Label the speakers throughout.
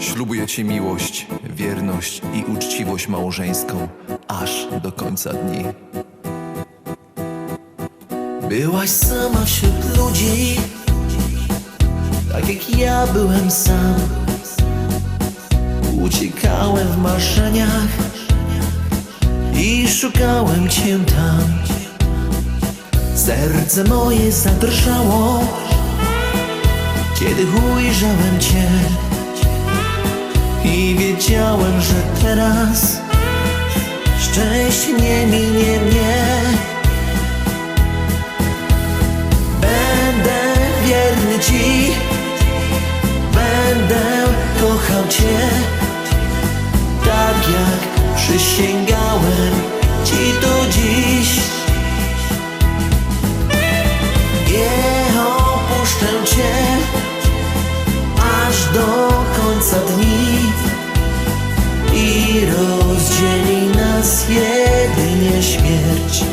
Speaker 1: Ślubuję ci miłość, wierność i uczciwość małżeńską aż do końca dni.
Speaker 2: Byłaś sama wśród ludzi Tak jak ja byłem sam. Uciekałem w marzeniach I szukałem cię tam. Serce moje zadrżało Kiedy ujrzałem cię I wiedziałem, że teraz Szczęście nie minie do końca dni I rozdzieli nas jedynie śmierć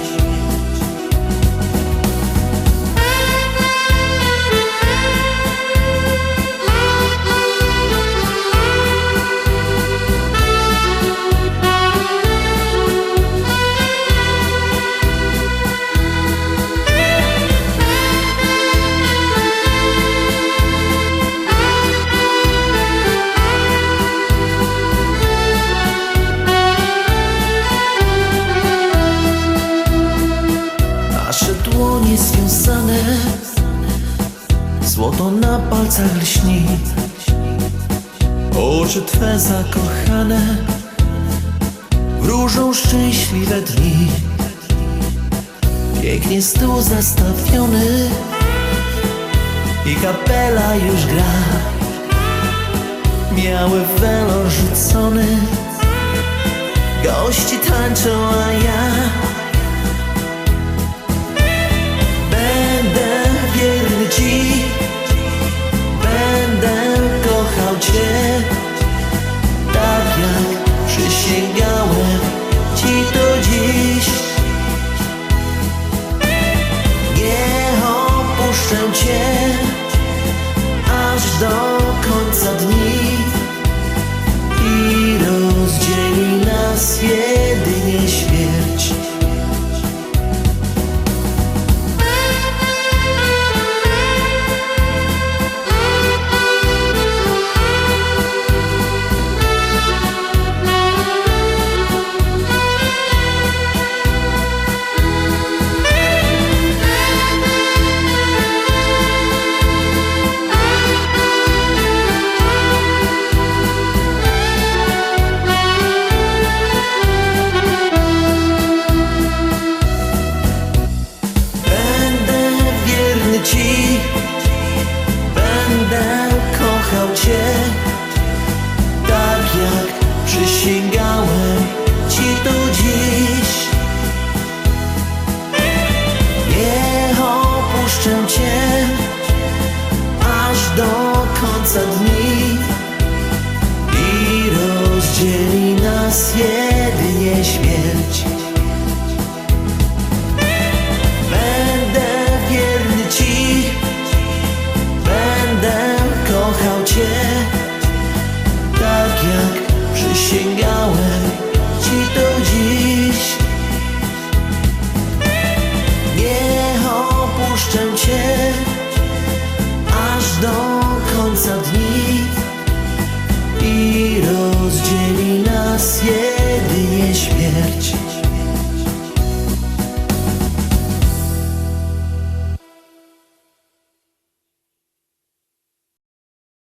Speaker 2: Złoto na palcach lśni. Oczy Twe zakochane Wróżą szczęśliwe dni. Pięknie stół zastawiony I kapela już gra. Biały welon rzucony. Gości tańczą, a ja